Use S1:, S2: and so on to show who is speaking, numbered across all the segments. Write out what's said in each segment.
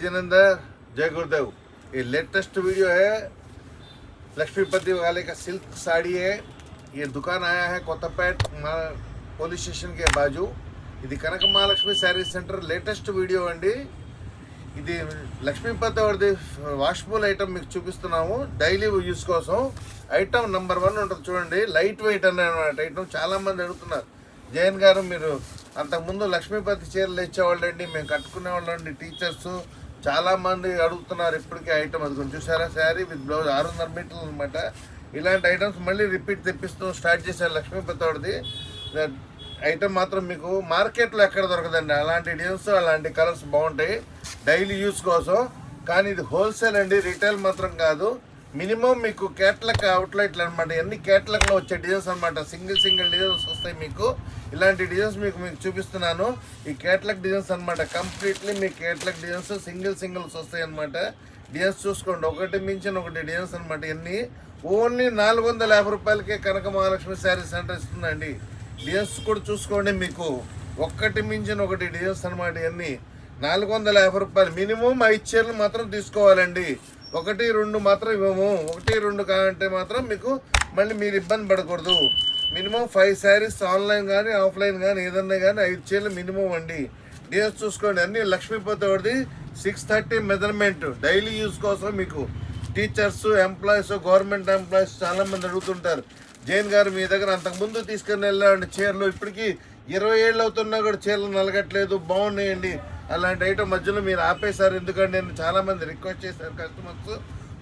S1: जिनेंद्र जय गुरुदेव ये latest video है लक्ष्मीपति वाले का सिल्क साड़ी है ये दुकान आया है कोतपेट పోలీస్ స్టేషన్ కే బాజు ఇది Kanaka Mahalakshmi sari centre latest video అండి ఇది లక్ష్మీపతి వాడిది వాషబుల్ ఐటమ్ మీకు చూపిస్తున్నాము డైలీ యూస్ కోసం ఐటమ్ నెంబర్ వన్ ఉంటుంది చూడండి లైట్ వెయిట్ అనే ఐటమ్ చాలా మంది అడుగుతున్నారు జయన్ గారు మీరు అంతకుముందు లక్ష్మీపతి చీరలు ఇచ్చేవాళ్ళండి మేము కట్టుకునే వాళ్ళండి టీచర్స్ చాలా మంది అడుగుతున్నారు ఇప్పటికే ఐటమ్ అది కొంచెం. చూసారా? శారీ విత్ బ్లౌజ్ ఆరున్నర మీటర్లు అనమాట ఇలాంటి ఐటమ్స్ మళ్ళీ రిపీట్ తెప్పిస్తూ స్టార్ట్ చేశారు లక్ష్మీపతివాడిది ఐటమ్ మాత్రం మీకు మార్కెట్లో ఎక్కడ దొరకదండి. అలాంటి డిజైన్స్ అలాంటి కలర్స్ బాగుంటాయి. డైలీ యూస్ కోసం. కానీ ఇది హోల్సేల్ అండి. రిటైల్ మాత్రం కాదు. మినిమం మీకు కేట్లక్ అవుట్లెట్లు అనమాట ఎన్ని కేట్లక్లో వచ్చే డిజైన్స్ అనమాట సింగిల్ సింగిల్ డిజైన్స్ వస్తాయి మీకు. ఇలాంటి డిజైన్స్ మీకు మీకు చూపిస్తున్నాను. ఈ కేట్లక్ డిజైన్స్ అనమాట కంప్లీట్లీ మీ కేట్లక్ డిజైన్స్ సింగిల్ సింగిల్స్ వస్తాయి అనమాట డిజైన్స్ చూసుకోండి. ఒకటి మించిన ఒకటి డిజైన్స్ అనమాట ఎన్ని. ఓన్లీ నాలుగు వందల యాభై రూపాయలకే కనక మహాలక్ష్మి శారీ సెంటర్ ఇస్తుందండి. డిజైన్స్ కూడా చూసుకోండి మీకు. ఒక్కటి మించిన ఒకటి డిజైన్స్ అనమాట ఇవన్నీ నాలుగు వందల యాభై రూపాయలు. మినిమం ఐదు చీరలు మాత్రం తీసుకోవాలండి. ఒకటి రెండు మాత్రం ఇవ్వము. ఒకటి రెండు కావాలంటే మాత్రం మీకు మళ్ళీ మీరు ఇబ్బంది పడకూడదు. మినిమం ఫైవ్ శారీస్ ఆన్లైన్ కానీ ఆఫ్లైన్ కానీ ఏదన్నా కానీ ఐదు చీరలు మినిమం అండి. డేస్ చూసుకోండి. అన్ని Lakshmipati six thirty measurement. Daily use కోసం మీకు టీచర్స్ ఎంప్లాయీస్ గవర్నమెంట్ ఎంప్లాయీస్ చాలా మంది అడుగుతుంటారు. జైన్ గారు మీ దగ్గర అంతకుముందు తీసుకుని వెళ్ళామండి చీరలు. ఇప్పటికీ ఇరవై ఏళ్ళు అవుతున్నా కూడా చీరలు నలగట్లేదు. బాగున్నాయండి. అలాంటి ఐటమ్ మధ్యలో మీరు ఆపేశారు. ఎందుకంటే నేను చాలా మంది రిక్వెస్ట్ చేశారు కస్టమర్స్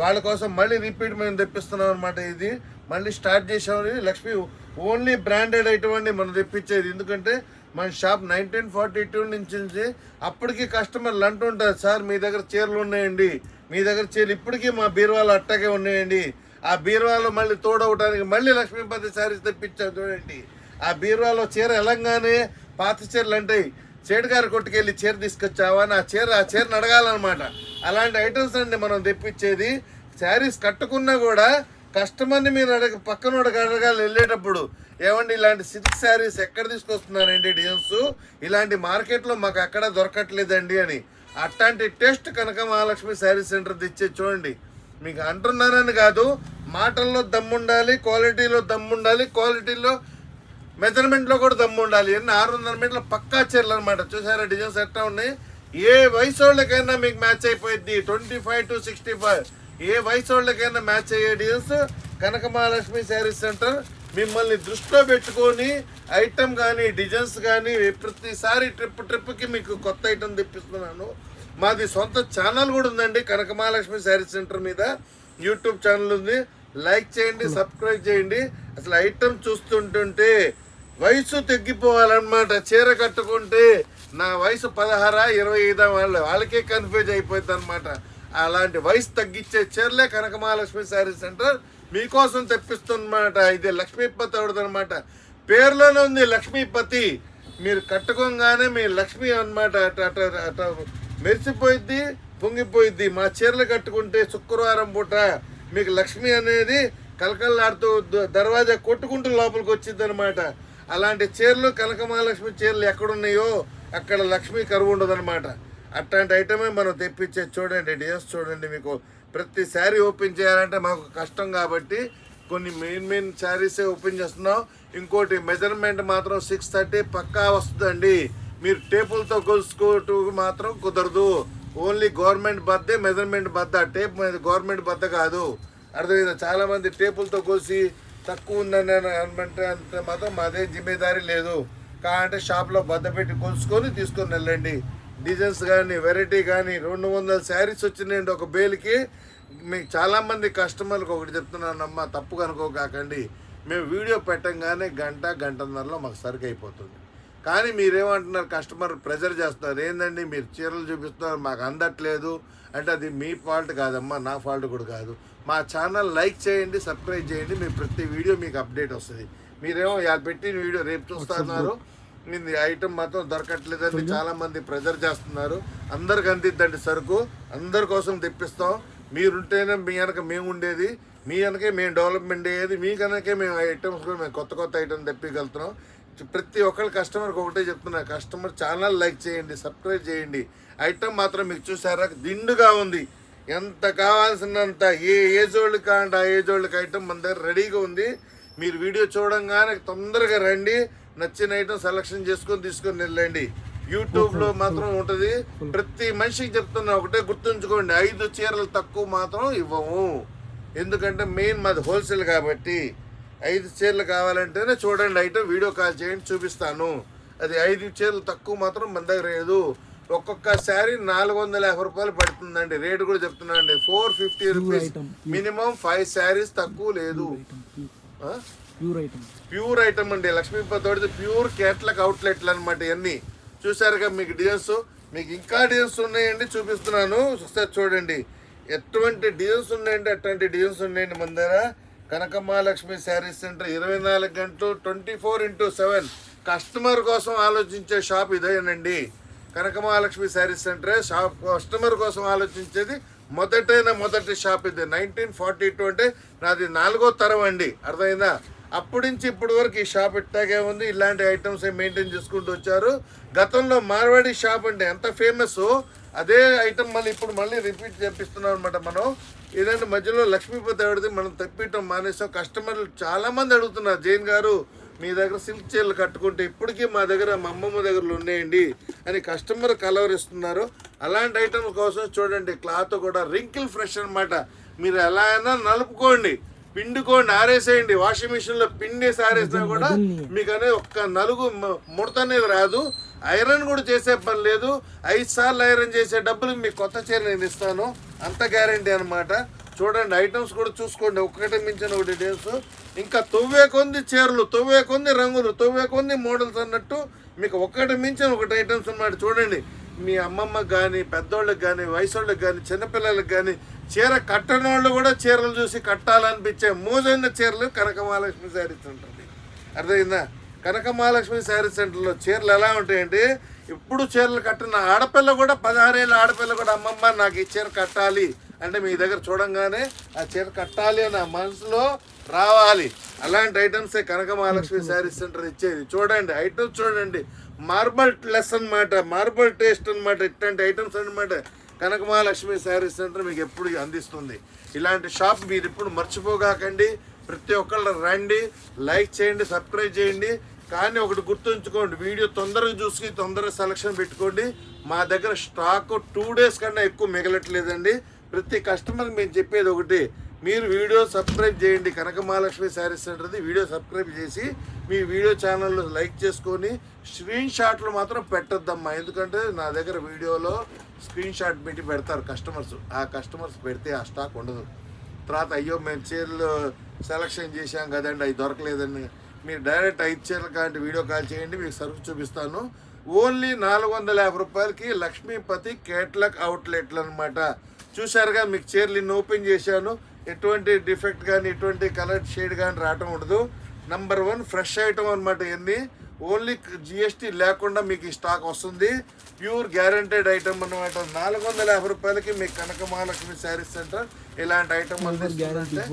S1: వాళ్ళ కోసం మళ్ళీ రిపీట్ మేము తెప్పిస్తున్నాం అనమాట ఇది. మళ్ళీ స్టార్ట్ చేసామని లక్ష్మి ఓన్లీ బ్రాండెడ్ ఐటమ్ అండి మనం తెప్పించేది. ఎందుకంటే మన షాప్ నైన్టీన్ ఫార్టీ టూ నుంచి అప్పటికి కస్టమర్లు అంటుంటారు సార్ మీ దగ్గర చీరలు ఉన్నాయండి. మీ దగ్గర చీరలు ఇప్పటికీ మా బీరువాలు అట్టగే ఉన్నాయండి. ఆ బీరువాలో మళ్ళీ తోడవటానికి మళ్ళీ లక్ష్మీపతి శారీస్ తెప్పించారు చూడండి. ఆ బీరువాలో చీర ఎలంగానే పాత చీరలు అంటాయి. సేటు గారు కొట్టుకెళ్ళి చీర తీసుకొచ్చావా? అని ఆ చీర ఆ చీరను అడగాలన్నమాట. అలాంటి ఐటమ్స్ అండి మనం తెప్పించేది శారీస్ కట్టుకున్నా కూడా కస్టమర్ని మీరు అడగ పక్కన అడగాలి వెళ్ళేటప్పుడు. ఏమండి ఇలాంటి సిల్క్ శారీస్ ఎక్కడ తీసుకొస్తున్నారండి డిజైన్స్ ఇలాంటి మార్కెట్లో మాకు ఎక్కడ దొరకట్లేదండి అని. అట్లాంటి టెస్ట్ కనక మహాలక్ష్మి శారీ సెంటర్ తెచ్చే చూడండి. మీకు అంటున్నానని కాదు మాటల్లో దమ్ముండాలి క్వాలిటీలో దమ్ముండాలి క్వాలిటీలో మెజర్మెంట్లో కూడా దమ్ము ఉండాలి. ఎన్ని ఆరు వందల మీటర్ల పక్కా చీరలు అనమాట చూసారా డిజైన్స్ ఎట్లా ఉన్నాయి? ఏ వయసు వాళ్ళకైనా మీకు మ్యాచ్ అయిపోయింది twenty five to sixty five. ఏ వయసు వాళ్ళకైనా మ్యాచ్ అయ్యే డిజైన్స్ కనక మహాలక్ష్మి శారీ సెంటర్ మిమ్మల్ని దృష్టిలో పెట్టుకొని ఐటమ్ కానీ డిజైన్స్ కానీ ప్రతిసారి ట్రిప్ ట్రిప్కి మీకు కొత్త ఐటమ్ తెప్పిస్తున్నాను. మాది సొంత ఛానల్ కూడా ఉందండి కనక మహాలక్ష్మి శారీ సెంటర్ మీద. యూట్యూబ్ ఛానల్ ఉంది. లైక్ చేయండి సబ్స్క్రైబ్ చేయండి. అసలు ఐటమ్ చూస్తుంటుంటే వయసు తగ్గిపోవాలన్నమాట. చీర కట్టుకుంటే నా వయసు పదహారా ఇరవై ఐదా వాళ్ళు వాళ్ళకే కన్ఫ్యూజ్ అయిపోయింది అనమాట అలాంటి వయసు తగ్గించే చీరలే కనక మహాలక్ష్మి శారీ సెంటర్ మీకోసం తెప్పిస్తుందన్నమాట. ఇది లక్ష్మీపతి అవుతుందన్నమాట పేర్లోనే ఉంది లక్ష్మీపతి మీరు కట్టుకోగానే మీ లక్ష్మి అనమాట అట అట మెరిసిపోయిద్ది పొంగిపోయిద్ది. మా చీరలు కట్టుకుంటే శుక్రవారం పూట మీకు లక్ష్మి అనేది కలకల్లాడుతూ దర్వాజా కొట్టుకుంటూ లోపలికి వచ్చిందనమాట అలాంటి చీరలు కనకమహాలక్ష్మి చీరలు ఎక్కడున్నాయో అక్కడ లక్ష్మి కరువు ఉండదన్నమాట. అట్లాంటి ఐటమే మనం తెప్పించే చూడండి డిజైన్స్ చూడండి మీకు. ప్రతి శారీ ఓపెన్ చేయాలంటే మాకు కష్టం కాబట్టి కొన్ని మెయిన్ మెయిన్ శారీసే ఓపెన్ చేస్తున్నాం. ఇంకోటి మెజర్మెంట్ మాత్రం సిక్స్ థర్టీ పక్కా వస్తుందండి. మీరు టేపులతో కొలుసుకోవటం మాత్రం కుదరదు. ఓన్లీ గవర్నమెంట్ బద్దే మెజర్మెంట్ బద్ద. టేప్ మీద గవర్నమెంట్ బద్ద కాదు. అర్థమైందా? చాలామంది టేపులతో కోసి తక్కువ ఉందని అనమంటే అంత మాత్రం మాదే జిమ్మేదారీ లేదు. కావాలంటే షాప్లో బద్ద పెట్టి కొలుసుకొని తీసుకొని వెళ్ళండి. డిజైన్స్ కానీ వెరైటీ కానీ రెండు వందల శారీస్ వచ్చినాయండి ఒక బేల్కి. మీకు చాలామంది కస్టమర్లకు ఒకటి చెప్తున్నానమ్మా తప్పు కనుకోకాకండి. మేము వీడియో పెట్టంగానే గంట గంటన్నరలో మాకు సరుకు అయిపోతుంది. కానీ మీరేమంటున్నారు కస్టమర్ ప్రెజర్ చేస్తున్నారు. ఏందండి మీరు చీరలు చూపిస్తున్నారు మాకు అందట్లేదు. అంటే అది మీ ఫాల్ట్ కాదమ్మా నా ఫాల్ట్ కూడా కాదు. మా ఛానల్ లైక్ చేయండి సబ్స్క్రైబ్ చేయండి మీ ప్రతి వీడియో మీకు అప్డేట్ వస్తుంది. మీరేమో ఇవాళ పెట్టిన వీడియో రేపు చూస్తున్నారు. ఇది ఐటమ్ మాత్రం దొరకట్లేదని చాలా మంది ప్రెజర్ చేస్తున్నారు. అందరికి అందిద్దండి సరుకు. అందరి కోసం తెప్పిస్తాం. మీరుంటేనే మీ వెనక మేము ఉండేది. మీ వెనకే మేము డెవలప్మెంట్ అయ్యేది. మీ కనుకే మేము ఐటమ్స్ కూడా మేము కొత్త కొత్త ఐటమ్ తెప్పించగలుగుతున్నాం ప్రతి ఒక్కరు కస్టమర్కి ఒకటే చెప్తున్నా కస్టమర్ ఛానల్ లైక్ చేయండి సబ్స్క్రైబ్ చేయండి. ఐటమ్ మాత్రం మీకు చూసారా? దిండుగా ఉంది. ఎంత కావాల్సినంత ఏ ఏజ్ వాళ్ళకి కాండి ఆ ఏజ్ వాళ్ళకి ఐటమ్ మన దగ్గర రెడీగా ఉంది. మీరు వీడియో చూడంగానే తొందరగా రండి. నచ్చిన ఐటమ్ సెలెక్షన్ చేసుకొని తీసుకొని వెళ్ళండి. యూట్యూబ్లో మాత్రం ఉంటుంది. ప్రతి మనిషికి చెప్తున్నా ఒకటే గుర్తుంచుకోండి. ఐదు చీరలు తక్కువ మాత్రం ఇవ్వము. ఎందుకంటే మెయిన్ మాది హోల్సేల్ కాబట్టి. ఐదు చీరలు కావాలంటేనే చూడండి ఐటమ్. వీడియో కాల్ చేయండి చూపిస్తాను. అది ఐదు చీరలు తక్కువ మాత్రం మన దగ్గర లేదు. ఒక్కొక్క శారీ నాలుగు వందల యాభై రూపాయలు పడుతుందండి. రేటు కూడా చెప్తున్నానండి. Four fifty
S2: rupees.
S1: Minimum five sarees తక్కువ లేదు?
S2: ప్యూర్ ఐటమ్
S1: ప్యూర్ ఐటమ్ అండి. లక్ష్మీపతి ప్యూర్ కేట్లకు అవుట్లెట్లు అనమాట ఇవన్నీ. చూసారుగా మీకు డిజైన్స్ మీకు ఇంకా డిజైన్స్ ఉన్నాయండి చూపిస్తున్నాను. ఒకసారి చూడండి. ఎటువంటి డిజైన్స్ ఉన్నాయండి అటువంటి డిజైన్స్ ఉన్నాయండి మన దగ్గర. కనకమహాలక్ష్మి శారీస్ సెంటర్ ఇరవై నాలుగు గంటలు twenty four into seven customer కోసం ఆలోచించే షాప్ ఇదేనండి. కనకమహాలక్ష్మి శారీస్ సెంటరే. షాప్ కస్టమర్ కోసం ఆలోచించేది మొదటైన మొదటి షాప్ ఇది. నైన్టీన్ ఫార్టీ టూ అంటే నాది నాలుగో తరం అండి. అర్థమైందా? అప్పటి నుంచి ఇప్పటి వరకు ఈ షాప్ ఇట్టాగే ఉంది. ఇలాంటి ఐటమ్స్ మెయింటైన్ చేసుకుంటూ వచ్చారు. గతంలో మార్వాడి షాప్ అంటే ఎంత ఫేమస్? అదే ఐటమ్ మళ్ళీ ఇప్పుడు మళ్ళీ రిపీట్ చేపిస్తున్నాం అనమాట మనం. ఇదంటే మధ్యలో లక్ష్మీపతి ఆవిడది మనం తెప్పియటం మానేసాం. కస్టమర్లు చాలామంది అడుగుతున్నారు జైన్ గారు మీ దగ్గర సిల్క్ చీరలు కట్టుకుంటే ఇప్పటికీ మా దగ్గర మా అమ్మమ్మ దగ్గర ఉన్నాయండి అని కస్టమర్ కలవరిస్తున్నారు. అలాంటి ఐటమ్ కోసం చూడండి క్లాత్ కూడా రింకిల్ ఫ్రెష్ అన్నమాట. మీరు ఎలా అయినా నలుపుకోండి పిండుకోండి ఆరేసేయండి. వాషింగ్ మిషన్లో పిండేసి ఆరేసినా కూడా మీకు అనేది ఒక్క నలుగు ముడత అనేది రాదు. ఐరన్ కూడా చేసే పని లేదు. ఐదు సార్లు ఐరన్ చేసే డబ్బులు మీకు కొత్త చీర నేను ఇస్తాను. అంత గ్యారంటీ అన్నమాట. చూడండి ఐటమ్స్ కూడా చూసుకోండి. ఒక్కటి మించిన ఒకటి డేస్ ఇంకా తొవ్వే కొంది చీరలు తొవ్వే కొంది రంగులు తొవ్వే కొంది మోడల్స్ అన్నట్టు మీకు ఒక్కటి మించిన ఒకటి ఐటమ్స్ అన్నమాట. చూడండి మీ అమ్మమ్మకి కానీ పెద్దోళ్ళకి కానీ వయసోళ్ళకి కానీ చిన్నపిల్లలకి కానీ చీర కట్టని వాళ్ళు కూడా చీరలు చూసి కట్టాలనిపించే మోజైన చీరలు కనకమహాలక్ష్మి శారీస్ ఉంటుంది అర్థమైందా? కనకమహాలక్ష్మి శారీ సెంటర్లో చీరలు ఎలా ఉంటాయంటే ఇప్పుడు చీరలు కట్టిన ఆడపిల్ల కూడా పదహారేళ్ళ ఆడపిల్ల కూడా అమ్మమ్మ నాకు ఈ చీర కట్టాలి అంటే మీ దగ్గర చూడంగానే ఆ చీర కట్టాలి అని ఆ మనసులో రావాలి. అలాంటి ఐటమ్సే కనకమహాలక్ష్మి శారీ సెంటర్ ఇచ్చేది. చూడండి ఐటమ్స్ చూడండి. మార్బల్ లెస్ అన్నమాట మార్బల్ టేస్ట్ అన్నమాట ఇట్లాంటి ఐటమ్స్ అన్నమాట కనకమహాలక్ష్మి శారీ సెంటర్ మీకు ఎప్పుడు అందిస్తుంది. ఇలాంటి షాప్ మీరు ఎప్పుడు మర్చిపోగాకండి ప్రతి ఒక్కళ్ళు రండి లైక్ చేయండి సబ్స్క్రైబ్ చేయండి. కానీ ఒకటి గుర్తుంచుకోండి వీడియో తొందరగా చూసి తొందరగా సెలక్షన్ పెట్టుకోండి. మా దగ్గర స్టాక్ టూ డేస్ కన్నా ఎక్కువ మిగలట్లేదండి. ప్రతి కస్టమర్కి మేము చెప్పేది ఒకటి మీరు వీడియో సబ్స్క్రైబ్ చేయండి. కనక మహాలక్ష్మి శారీస్ సెంటర్ది వీడియో సబ్స్క్రైబ్ చేసి మీ వీడియో ఛానల్లో లైక్ చేసుకొని స్క్రీన్ షాట్లు మాత్రం పెట్టద్దమ్మా. ఎందుకంటే నా దగ్గర వీడియోలో స్క్రీన్ షాట్ పెట్టి పెడతారు కస్టమర్స్. ఆ కస్టమర్స్ పెడితే ఆ స్టాక్ ఉండదు. తర్వాత అయ్యో మేము చీరలు సెలక్షన్ చేశాం కదండి అవి దొరకలేదని మీరు డైరెక్ట్ ఐదు చీరలు కాంటి వీడియో కాల్ చేయండి మీకు సరుకు చూపిస్తాను. ఓన్లీ నాలుగు వందల యాభై రూపాయలకి లక్ష్మీపతి కేట్లక్ అవుట్లెట్లు అనమాట చూశారుగా మీకు చీరలు ఇన్ని ఓపెన్ చేశాను. ఎటువంటి డిఫెక్ట్ కానీ ఎటువంటి కలర్ షేడ్ కానీ రావటం ఉండదు. నంబర్ వన్ ఫ్రెష్ ఐటమ్ అనమాట ఇవన్నీ. ఓన్లీ జిఎస్టీ లేకుండా మీకు ఈ స్టాక్ వస్తుంది. ప్యూర్ గ్యారంటెడ్ ఐటమ్ అన్నమాట. నాలుగు వందల యాభై రూపాయలకి మీకు కనక మహాలక్ష్మి శారీస్ సెంటర్ ఇలాంటి ఐటమ్
S2: గ్యారంటీ
S1: అందిస్తుందంటే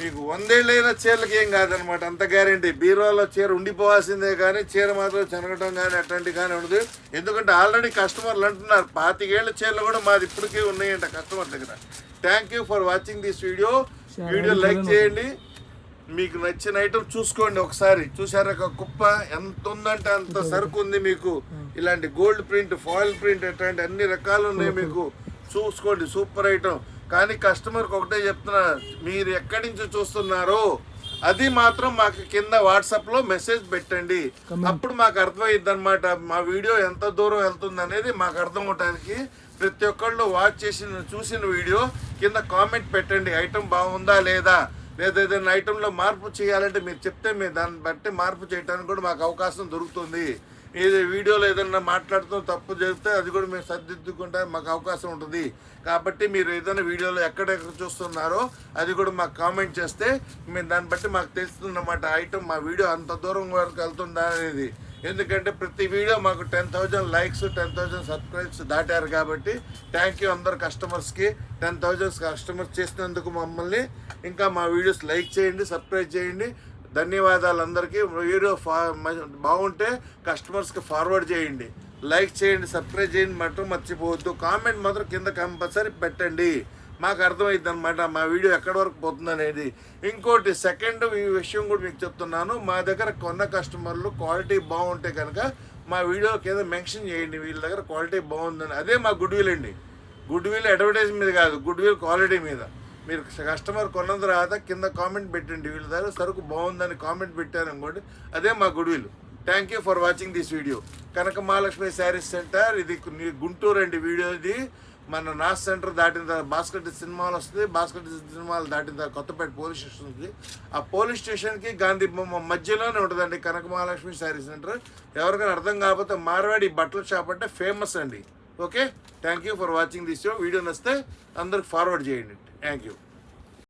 S1: మీకు వందేళ్ళైన చీరలకి ఏం కాదనమాట. అంత గ్యారంటీ బీరువాలో చీర ఉండిపోవాల్సిందే కానీ చీర మాత్రం చెనగటం కానీ అట్లాంటివి కానీ ఉండదు. ఎందుకంటే ఆల్రెడీ కస్టమర్లు అంటున్నారు పాతికేళ్ళ చీరలు కూడా మాది ఇప్పటికీ ఉన్నాయంట కస్టమర్ దగ్గర. Thank you for watching this video video like చేయండి. మీకు నచ్చిన ఐటమ్ చూసుకోండి ఒకసారి. చూసారా ఒక కుప్ప? ఎంత ఉందంటే అంత సరుకు ఉంది మీకు. ఇలాంటి గోల్డ్ ప్రింట్ ఫాయిల్ ప్రింట్ అట్లాంటి అన్ని రకాలు ఉన్నాయి మీకు. చూసుకోండి సూపర్ ఐటమ్ కానీ కస్టమర్కి ఒకటే చెప్తున్నా మీరు ఎక్కడి నుంచి చూస్తున్నారో అది మాత్రం మాకు కింద వాట్సాప్లో మెసేజ్ పెట్టండి. అప్పుడు మాకు అర్థమైద్ది అనమాట మా వీడియో ఎంత దూరం వెళ్తుంది అనేది మాకు అర్థం అవటానికి ప్రతి ఒక్కళ్ళు వాచ్ చేసిన చూసిన వీడియో కింద కామెంట్ పెట్టండి ఐటమ్ బాగుందా లేదా? లేదా ఏదైనా ఐటెంలో మార్పు చేయాలంటే మీరు చెప్తే మేము దాన్ని బట్టి మార్పు చేయడానికి కూడా మాకు అవకాశం దొరుకుతుంది. ఏదో వీడియోలో ఏదైనా మాట్లాడుతూ తప్పు చేస్తే అది కూడా మేము సర్దిద్దుకుంటే మాకు అవకాశం ఉంటుంది. కాబట్టి మీరు ఏదైనా వీడియోలో ఎక్కడెక్కడ చూస్తున్నారో అది కూడా మాకు కామెంట్ చేస్తే మేము దాన్ని బట్టి మాకు తెలుస్తుందన్నమాట. ఐటమ్ మా వీడియో అంత దూరం వరకు వెళ్తుందా అనేది. ఎందుకంటే ప్రతి వీడియో మాకు ten thousand likes ten thousand subscribes దాటారు కాబట్టి థ్యాంక్ యూ అందరు కస్టమర్స్కి. టెన్ థౌజండ్ కస్టమర్స్ చేసినందుకు మమ్మల్ని. ఇంకా మా వీడియోస్ లైక్ చేయండి సబ్స్క్రైబ్ చేయండి. ధన్యవాదాలు అందరికీ వీడియో బాగుంటే కస్టమర్స్కి ఫార్వర్డ్ చేయండి. లైక్ చేయండి సబ్స్క్రైబ్ చేయండి మాత్రం మర్చిపోవద్దు. కామెంట్ మాత్రం కింద కంపల్సరీ పెట్టండి. మాకు అర్థమైంది అనమాట మా వీడియో ఎక్కడి వరకు పోతుంది అనేది ఇంకోటి సెకండ్ ఈ విషయం కూడా మీకు చెప్తున్నాను. మా దగ్గర కొన్న కస్టమర్లు క్వాలిటీ బాగుంటే కనుక మా వీడియో కింద మెన్షన్ చేయండి. వీళ్ళ దగ్గర క్వాలిటీ బాగుందని. అదే మా గుడ్ విల్ అండి. గుడ్ విల్ అడ్వర్టైజ్ మీద కాదు గుడ్ విల్ క్వాలిటీ మీద. మీరు కస్టమర్ కొన్న తర్వాత కింద కామెంట్ పెట్టండి వీళ్ళ దగ్గర. సరుకు బాగుందని కామెంట్ పెట్టారు అనుకోండి అదే మా good will thank you for watching this video Kanaka Mahalakshmi sarees centre ఇది గుంటూరు అండి వీడియో ఇది. మన నాస్ సెంటర్ దాటిన తర్వాత బాస్కెట్ సినిమాలు వస్తుంది. బాస్కెట్ సినిమాలు దాటిన తర్వాత కొత్తపేట పోలీస్ స్టేషన్ ఉంది. ఆ పోలీస్ స్టేషన్కి గాంధీ బొమ్మ మధ్యలోనే ఉంటుందండి కనక మహాలక్ష్మి శారీ సెంటర్. ఎవరికైనా అర్థం కాకపోతే మార్వాడి బట్టల షాప్ అంటే ఫేమస్ అండి. Okay? Thank you for watching this show video నస్తే అందరికి ఫార్వర్డ్ చేయండి. Thank you